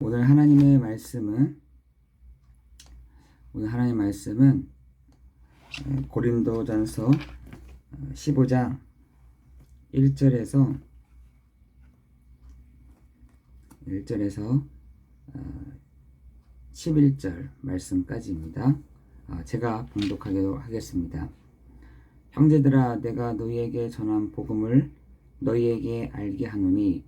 오늘 하나님의 말씀은 오늘 하나님의 말씀은 어, 고린도전서 15장 1절에서 1절에서 11절 말씀까지입니다. 어, 제가 봉독하도록 하겠습니다. 형제들아 내가 너희에게 전한 복음을 너희에게 알게 하노니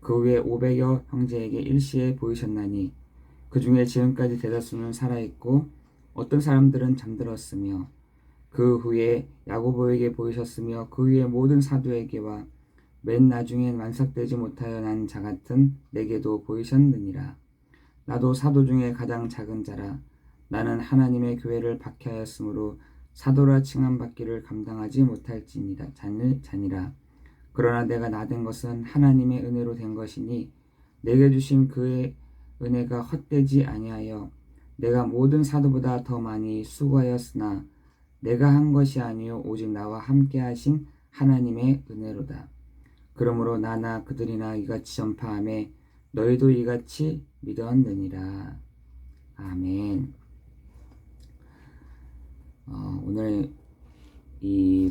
그 후에 오백여 형제에게 일시에 보이셨나니 그 중에 지금까지 대다수는 살아있고 어떤 사람들은 잠들었으며 그 후에 야고보에게 보이셨으며 그 후에 모든 사도에게와 맨 나중엔 완삭되지 못하여 난 자 같은 내게도 보이셨느니라. 나도 사도 중에 가장 작은 자라. 나는 하나님의 교회를 박해하였으므로 사도라 칭함 받기를 감당하지 못할지니라. 자니라 그러나 내가 나 된 것은 하나님의 은혜로 된 것이니 내게 주신 그의 은혜가 헛되지 아니하여 내가 모든 사도보다 더 많이 수고하였으나 내가 한 것이 아니요 오직 나와 함께 하신 하나님의 은혜로다. 그러므로 나나 그들이나 이같이 전파함에 너희도 이같이 믿었느니라. 아멘. 어, 오늘 이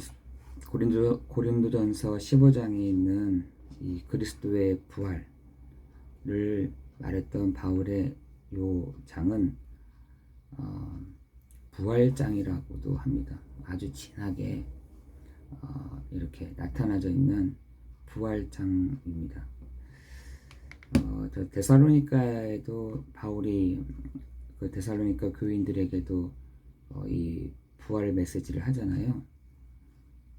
고린도, 고린도전서 15장에 있는 이 그리스도의 부활을 말했던 바울의 요 장은 어, 부활장이라고도 합니다. 아주 진하게 어, 이렇게 나타나져 있는 부활장입니다. 어, 데살로니카에도 바울이 그 데살로니카 교인들에게도 어, 이 부활 메시지를 하잖아요.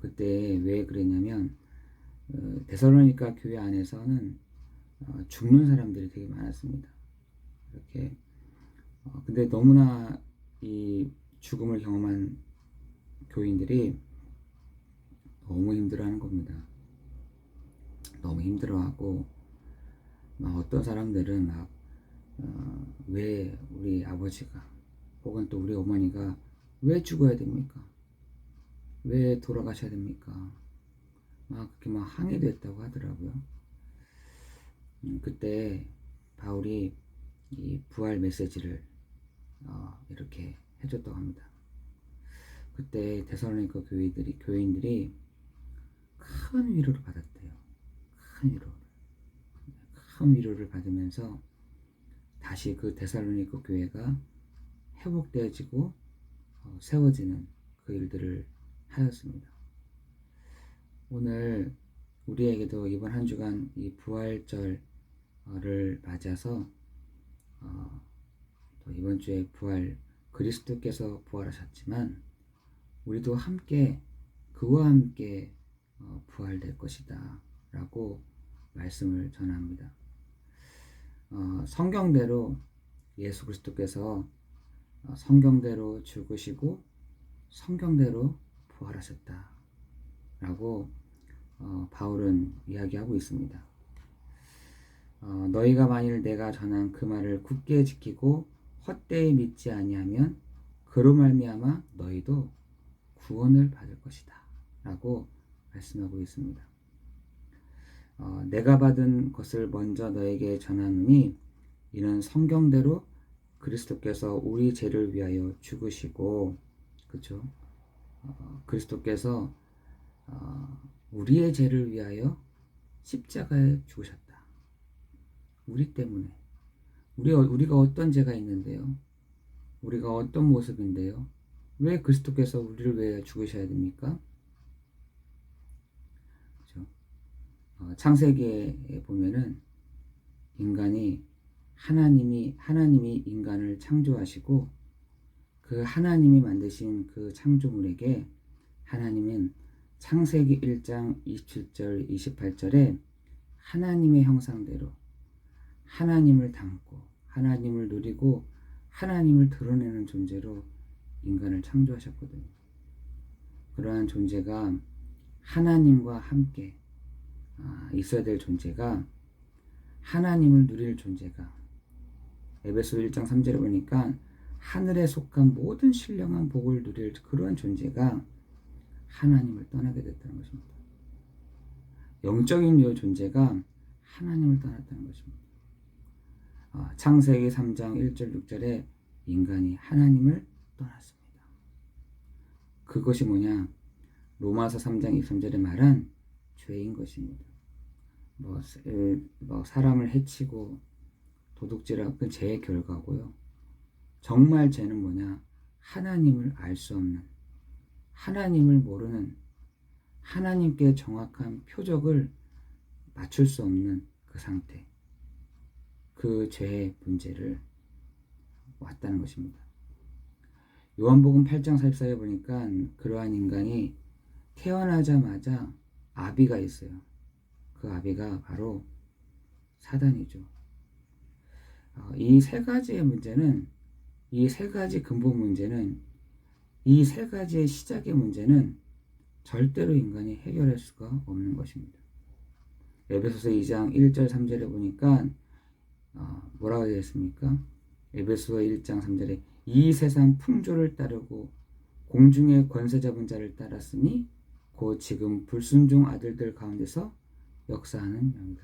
그때 왜 그랬냐면 어, 데살로니카 교회 안에서는 어, 죽는 사람들이 되게 많았습니다. 이렇게 어, 근데 너무나 이 죽음을 경험한 교인들이 너무 힘들어하는 겁니다. 너무 힘들어하고 막 어떤 사람들은 막왜 어, 우리 아버지가 혹은 또 우리 어머니가 왜 죽어야 됩니까? 왜 돌아가셔야 됩니까? 막 그렇게 막 항의도 했다고 하더라고요. 음, 그때 바울이 이 부활 메시지를 어, 이렇게 해줬다고 합니다. 그때 데살로니가 교회들이 교인들이 큰 위로를 받았대요. 큰 위로, 큰 위로를 받으면서 다시 그 데살로니가 교회가 회복되어지고 어, 세워지는 그 일들을 하였습니다. 오늘 우리에게도 이번 한 주간 이 부활절을 맞아서 어, 또 이번 주에 부활 그리스도께서 부활하셨지만 우리도 함께 그와 함께 어, 부활될 것이다 라고 말씀을 전합니다. 어, 성경대로 예수 그리스도께서 어, 성경대로 죽으시고 성경대로 부활하셨다. 라고 어, 바울은 이야기하고 있습니다. 어, 너희가 만일 내가 전한 그 말을 굳게 지키고 헛되이 믿지 아니하면 그로 말미암아 너희도 구원을 받을 것이다. 라고 말씀하고 있습니다. 어, 내가 받은 것을 먼저 너에게 전하노니 이는 성경대로 그리스도께서 우리 죄를 위하여 죽으시고 그죠? 어, 그리스도께서 어, 우리의 죄를 위하여 십자가에 죽으셨다. 우리 때문에. 우리, 우리가 어떤 죄가 있는데요? 우리가 어떤 모습인데요? 왜 그리스도께서 우리를 위해 죽으셔야 됩니까? 그죠? 어, 창세기에 보면은 인간이 하나님이 하나님이 인간을 창조하시고 그 하나님이 만드신 그 창조물에게 하나님은 창세기 1장 27절 28절에 하나님의 형상대로 하나님을 닮고 하나님을 누리고 하나님을 드러내는 존재로 인간을 창조하셨거든요. 그러한 존재가 하나님과 함께 아, 있어야 될 존재가 하나님을 누릴 존재가 에베소 1장 3절에 보니까 하늘에 속한 모든 신령한 복을 누릴 그러한 존재가 하나님을 떠나게 됐다는 것입니다. 영적인 이 존재가 하나님을 떠났다는 것입니다. 어, 창세기 3장 1절 6절에 인간이 하나님을 떠났습니다. 그것이 뭐냐? 로마서 3장 23절에 말한 죄인 것입니다. 뭐, 뭐 사람을 해치고 도둑질하고 그 죄의 결과고요. 정말 죄는 뭐냐? 하나님을 알 수 없는 하나님을 모르는 하나님께 정확한 표적을 맞출 수 없는 그 상태. 그 죄의 문제를 왔다는 것입니다. 요한복음 8장 44에 보니까 그러한 인간이 태어나자마자 아비가 있어요. 그 아비가 바로 사단이죠. 어, 이세 가지의 문제는 이 세 가지 근본 문제는 이 세 가지의 시작의 문제는 절대로 인간이 해결할 수가 없는 것입니다. 에베소서 2장 1절 3절에 보니까 어, 뭐라고 되어 있습니까? 에베소 1장 3절에 이 세상 풍조를 따르고 공중의 권세 잡은 자를 따랐으니 곧 지금 불순종 아들들 가운데서 역사하는 영이다.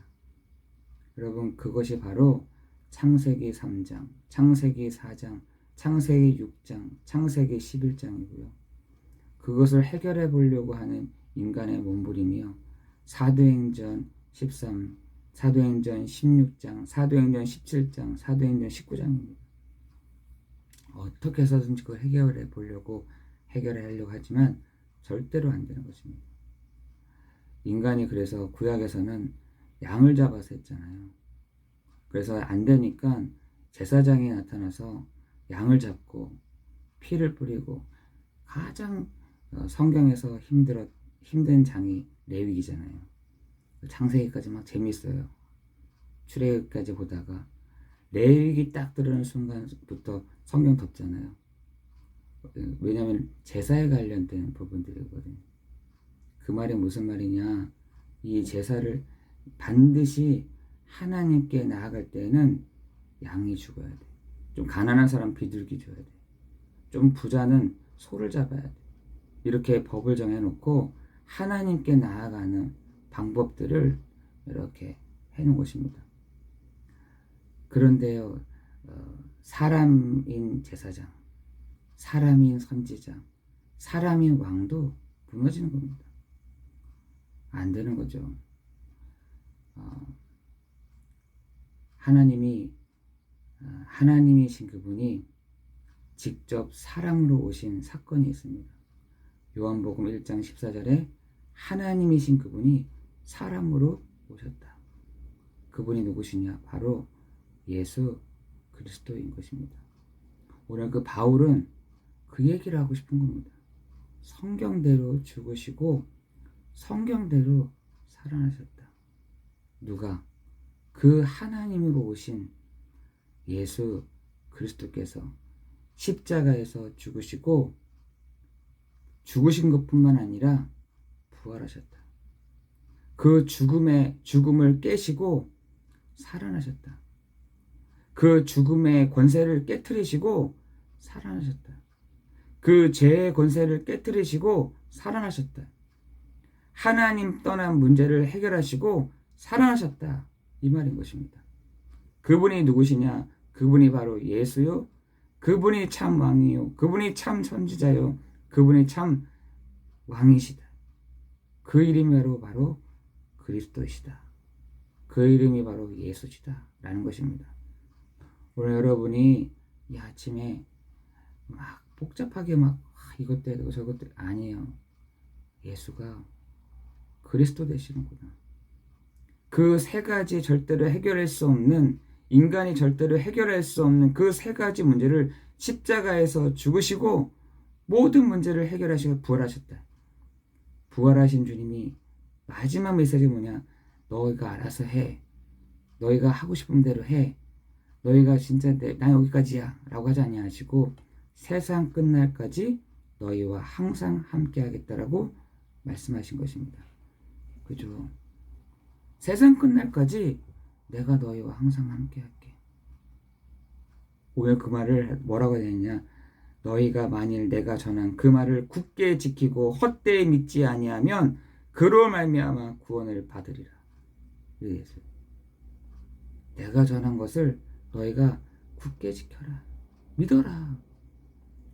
여러분 그것이 바로 창세기 3장, 창세기 4장, 창세기 6장, 창세기 11장이고요. 그것을 해결해 보려고 하는 인간의 몸부림이요. 사도행전 13, 사도행전 16장, 사도행전 17장, 사도행전 19장입니다. 어떻게 해서든지 그걸 해결해 보려고 해결해 하려고 하지만 절대로 안 되는 것입니다. 인간이 그래서 구약에서는 양을 잡아서 했잖아요. 그래서 안 되니까 제사장이 나타나서 양을 잡고 피를 뿌리고 가장 어, 성경에서 힘들어 힘든 장이 레위기잖아요. 창세기까지 막 재밌어요. 출애굽까지 보다가 레위기 딱 들어오는 순간부터 성경 덮잖아요. 왜냐하면 제사에 관련된 부분들이거든요. 그 말이 무슨 말이냐? 이 제사를 반드시 하나님께 나아갈 때는 양이 죽어야 돼. 좀 가난한 사람 비둘기 줘야 돼. 좀 부자는 소를 잡아야 돼. 이렇게 법을 정해놓고 하나님께 나아가는 방법들을 이렇게 해놓은 것입니다. 그런데요, 어, 사람인 제사장, 사람인 선지자, 사람인 왕도 무너지는 겁니다. 안 되는 거죠. 어, 하나님이 어, 하나님이신 그분이 직접 사람으로 오신 사건이 있습니다. 요한복음 1장 14절에 하나님이신 그분이 사람으로 오셨다. 그분이 누구시냐? 바로 예수 그리스도인 것입니다. 오늘 그 바울은 그 얘기를 하고 싶은 겁니다. 성경대로 죽으시고 성경대로 살아나셨다. 누가? 그 하나님으로 오신 예수 그리스도께서 십자가에서 죽으시고 죽으신 것뿐만 아니라 부활하셨다. 그 죽음의 죽음을 깨시고 살아나셨다. 그 죽음의 권세를 깨뜨리시고 살아나셨다. 그 죄의 권세를 깨뜨리시고 살아나셨다. 하나님 떠난 문제를 해결하시고 살아나셨다. 이 말인 것입니다. 그분이 누구시냐? 그분이 바로 예수요. 그분이 참 왕이요. 그분이 참 선지자요. 그분이 참 왕이시다. 그 이름이 바로 바로 그리스도시다. 그 이름이 바로 예수시다. 라는 것입니다. 오늘 여러분이 이 아침에 막 복잡하게 막 아, 이것 때도 저것 때 아니에요. 예수가 그리스도 되시는구나. 그 세 가지 절대로 해결할 수 없는 인간이 절대로 해결할 수 없는 그 세 가지 문제를 십자가에서 죽으시고 모든 문제를 해결하시고 부활하셨다. 부활하신 주님이 마지막 메시지 뭐냐? 너희가 알아서 해. 너희가 하고 싶은 대로 해. 너희가 진짜 내, 나 여기까지야 라고 하지 아니하시고 세상 끝날까지 너희와 항상 함께 하겠다라고 말씀하신 것입니다. 그죠? 세상 끝날까지 내가 너희와 항상 함께 할게. 오늘 그 말을 뭐라고 되느냐? 너희가 만일 내가 전한 그 말을 굳게 지키고 헛되이 믿지 아니하면 그로 말미암아 구원을 받으리라. 했어요. 내가 전한 것을 너희가 굳게 지켜라. 믿어라.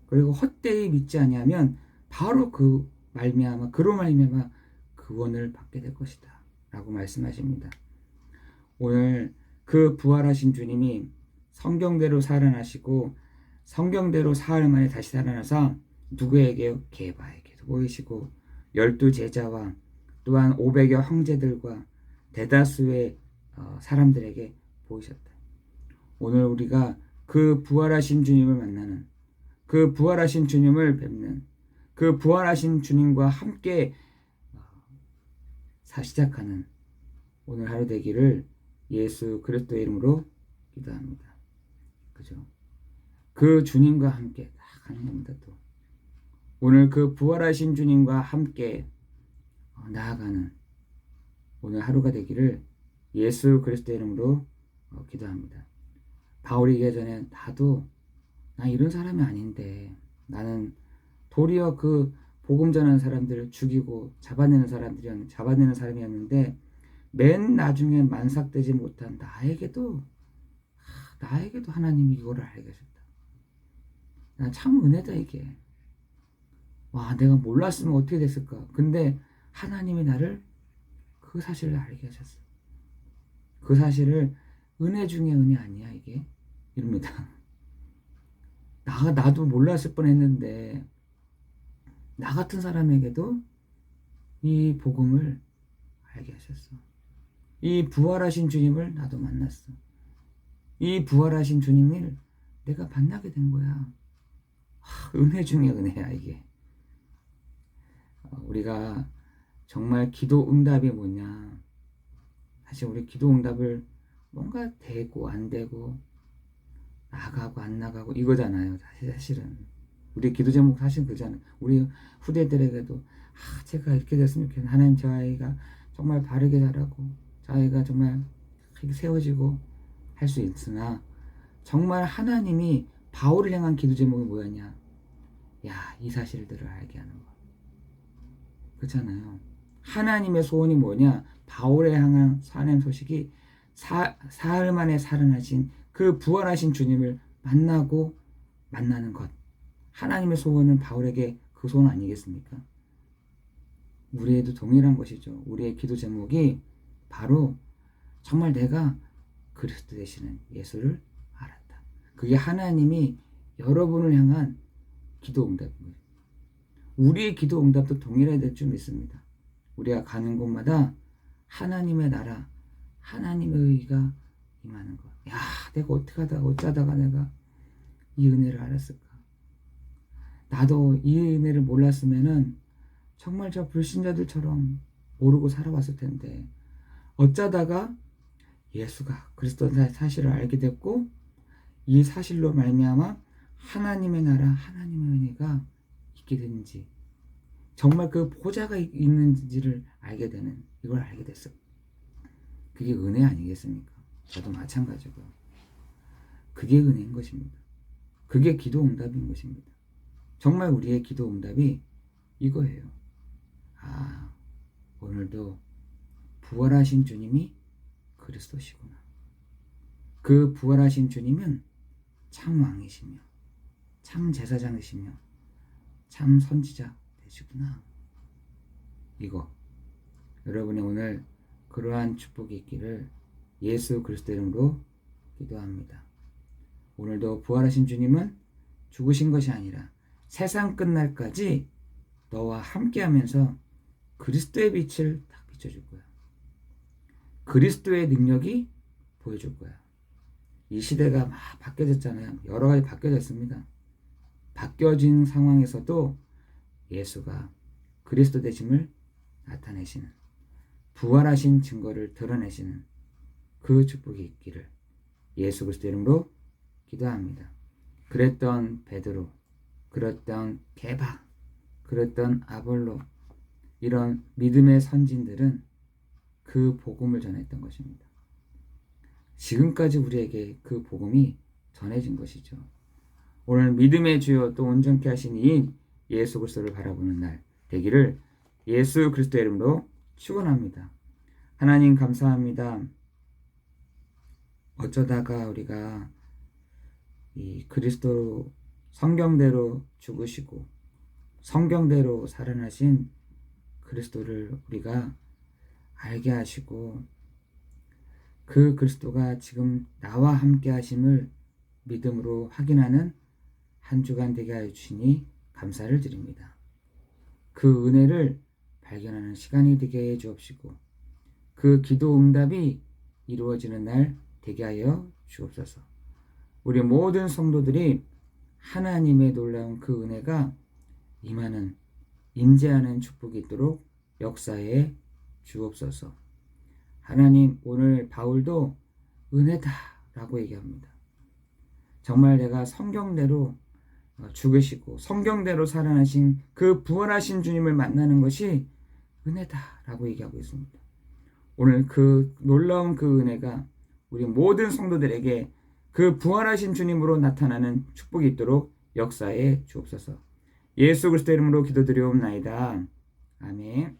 그리고 헛되이 믿지 아니하면 바로 그 말미암아 그로 말미암아 구원을 받게 될 것이다. 라고 말씀하십니다. 오늘 그 부활하신 주님이 성경대로 살아나시고 성경대로 사흘 만에 다시 살아나서 누구에게 게바에게도 보이시고 열두 제자와 또한 500여 형제들과 대다수의 어, 사람들에게 보이셨다. 오늘 우리가 그 부활하신 주님을 만나는 그 부활하신 주님을 뵙는 그 부활하신 주님과 함께 어, 사 시작하는 오늘 하루 되기를 예수 그리스도의 이름으로 기도합니다. 그죠? 그 주님과 함께 딱 하는 겁니다. 또 오늘 그 부활하신 주님과 함께 어, 나아가는 오늘 하루가 되기를 예수 그리스도의 이름으로 어, 기도합니다. 바울이 예전에 나도 나 이런 사람이 아닌데 나는 도리어 그 복음 전하는 사람들을 죽이고 잡아내는 사람들이 잡아내는 사람이었는데 맨 나중에 만삭되지 못한 나에게도 나에게도 하나님이 이거를 알게 하셨다. 참 은혜다 이게. 와 내가 몰랐으면 어떻게 됐을까. 근데 하나님이 나를 그 사실을 알게 하셨어. 그 사실을 은혜 중에 은혜 아니야 이게 이럽니다. 나 나도 몰랐을 뻔했는데 나 같은 사람에게도 이 복음을 알게 하셨어. 이 부활하신 주님을 나도 만났어. 이 부활하신 주님을 내가 만나게 된 거야. 은혜 중에 은혜야 이게. 어, 우리가 정말 기도 응답이 뭐냐. 사실 우리 기도 응답을 뭔가 되고 안 되고 나가고 안 나가고 이거잖아요. 사실은 우리 기도 제목 사실 그잖아요. 우리 후대들에게도 아, 제가 이렇게 됐으면 좋겠는 하나님 저 아이가 정말 바르게 자라고 저 아이가 정말 세워지고 할 수 있으나 정말 하나님이 바울을 향한 기도 제목이 뭐였냐? 야, 이 사실들을 알게 하는 거. 그렇잖아요. 하나님의 소원이 뭐냐? 바울에 향한 하나님 소식이 사, 사흘 만에 살아나신 그 부활하신 주님을 만나고 만나는 것. 하나님의 소원은 바울에게 그 소원 아니겠습니까? 우리에도 동일한 것이죠. 우리의 기도 제목이 바로 정말 내가 그리스도 되시는 예수를 알았다. 그게 하나님이 여러분을 향한 기도 거예요. 우리의 기도 응답도 동일해야 될 줄 믿습니다. 우리가 가는 곳마다 하나님의 나라, 하나님의 의가 임하는 것. 야, 내가 어떻게 하다가 어쩌다가 내가 이 은혜를 알았을까? 나도 이 은혜를 몰랐으면은 정말 저 불신자들처럼 모르고 살아왔을 텐데 어쩌다가 예수가 그리스도 사실을 알게 됐고 이 사실로 말미암아 하나님의 나라 하나님의 은혜가 있게 되는지 정말 그 보좌가 있는지를 알게 되는 이걸 알게 됐어. 그게 은혜 아니겠습니까? 저도 마찬가지고요. 그게 은혜인 것입니다. 그게 기도 응답인 것입니다. 정말 우리의 기도 응답이 이거예요. 아, 오늘도 부활하신 주님이 그리스도시구나. 그 부활하신 주님은 참 왕이시며, 참 제사장이시며, 참 선지자 되시구나. 이거. 여러분의 오늘 그러한 축복이 있기를 예수 그리스도 이름으로 기도합니다. 오늘도 부활하신 주님은 죽으신 것이 아니라 세상 끝날까지 너와 함께 하면서 그리스도의 빛을 딱 비춰줄 거야. 그리스도의 능력이 보여줄 거야. 이 시대가 막 바뀌어졌잖아요. 여러 가지 바뀌어졌습니다. 바뀌어진 상황에서도 예수가 그리스도 되심을 나타내시는 부활하신 증거를 드러내시는 그 축복이 있기를 예수 그리스도 이름으로 기도합니다. 그랬던 베드로, 그랬던 게바, 그랬던 아볼로 이런 믿음의 선진들은 그 복음을 전했던 것입니다. 지금까지 우리에게 그 복음이 전해진 것이죠. 오늘 믿음의 주여 또 온전케 하신 이인 예수 그리스도를 바라보는 날 되기를 예수 그리스도 이름으로 축원합니다. 하나님 감사합니다. 어쩌다가 우리가 이 그리스도 성경대로 죽으시고 성경대로 살아나신 그리스도를 우리가 알게 하시고 그 그리스도가 지금 나와 함께 하심을 믿음으로 확인하는 한 주간 되게 하여 주시니 감사를 드립니다. 그 은혜를 발견하는 시간이 되게 해 주옵시고 그 기도 응답이 이루어지는 날 되게 하여 주옵소서. 우리 모든 성도들이 하나님의 놀라운 그 은혜가 임하는 임재하는 축복이 있도록 역사에 주옵소서. 하나님 오늘 바울도 은혜다 라고 얘기합니다. 정말 내가 성경대로 어, 죽으시고 성경대로 살아나신 그 부활하신 주님을 만나는 것이 은혜다 라고 얘기하고 있습니다. 오늘 그 놀라운 그 은혜가 우리 모든 성도들에게 그 부활하신 주님으로 나타나는 축복이 있도록 역사에 주옵소서. 예수 그리스도 이름으로 기도드리옵나이다. 아멘.